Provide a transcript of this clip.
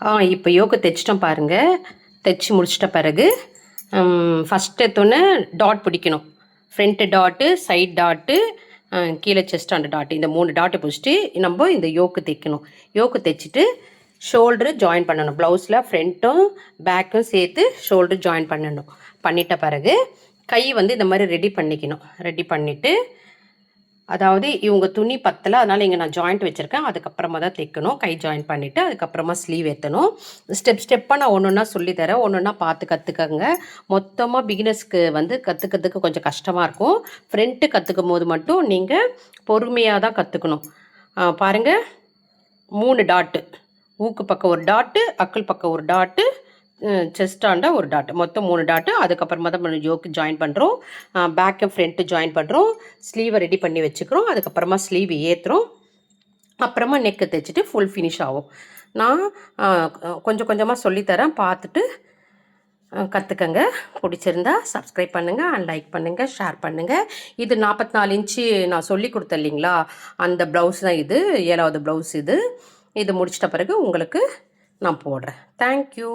ஆ இப்போ யோக்கு தைச்சிட்டோம் பாருங்கள் தைச்சி முடிச்சிட்ட பிறகு ஃபஸ்ட் எடுத்தோன்னே டாட் பிடிக்கணும். ஃப்ரண்ட்டு டாட்டு சைட் டாட்டு கீழே செஸ்ட் அந்த டாட்டு இந்த மூணு டாட்டை பிடிச்சிட்டு நம்ம இந்த யோக்கு தைக்கணும். யோக்கு தைச்சிட்டு ஷோல்டரு ஜாயின் பண்ணணும். ப்ளவுஸில் ஃப்ரண்ட்டும் பேக்கும் சேர்த்து ஷோல்டரு ஜாயின் பண்ணணும். பண்ணிட்ட பிறகு கை வந்து இந்த மாதிரி ரெடி பண்ணிக்கணும். ரெடி பண்ணிவிட்டு அதாவது இவங்க துணி பத்தலை அதனால் இங்கே நான் ஜாயிண்ட் வச்சுருக்கேன். அதுக்கப்புறமா தான் தைக்கணும். கை ஜாயின் பண்ணிவிட்டு அதுக்கப்புறமா ஸ்லீவ் ஏற்றணும் ஸ்டெப் ஸ்டெப்பாக நான் ஒன்று ஒன்றா சொல்லித்தரேன் ஒன்று ஒன்றா பார்த்து கற்றுக்கங்க மொத்தமாக பிகினர்ஸ்க்கு வந்து கற்றுக்கிறதுக்கு கொஞ்சம் கஷ்டமாக இருக்கும். ஃப்ரெண்ட்டு கற்றுக்கும் போது மட்டும் நீங்கள் பொறுமையாக தான் கற்றுக்கணும் பாருங்கள் மூணு டாட்டு ஊக்கு பக்கம் ஒரு டாட்டு அக்கல் பக்கம் ஒரு டாட்டு செஸ்டாண்டா ஒரு டாட் மொத்தம் மூணு டாட்டு அதுக்கப்புறமா தான் நம்ம யோக்கு ஜாயின் பண்ணுறோம் பேக்கு ஃப்ரண்ட்டு ஜாயின் பண்ணுறோம் ஸ்லீவை ரெடி பண்ணி வச்சுக்கிறோம். அதுக்கப்புறமா ஸ்லீவ் ஏற்றுறோம் அப்புறமா நெக்கு தைச்சிட்டு ஃபுல் ஃபினிஷ் ஆகும். நான் கொஞ்சம் கொஞ்சமாக சொல்லித்தரேன். பார்த்துட்டு கற்றுக்கங்க பிடிச்சிருந்தா சப்ஸ்கிரைப் பண்ணுங்கள் அண்ட் லைக் பண்ணுங்கள் ஷேர் பண்ணுங்கள் இது நாற்பத்தி நாலு இன்ச்சு நான் சொல்லி கொடுத்தேன் இல்லைங்களா? அந்த ப்ளவுஸ் தான் இது. ஏழாவது ப்ளவுஸ் இது. இது முடிச்சிட்ட பிறகு உங்களுக்கு நான் போடுறேன். தேங்க்யூ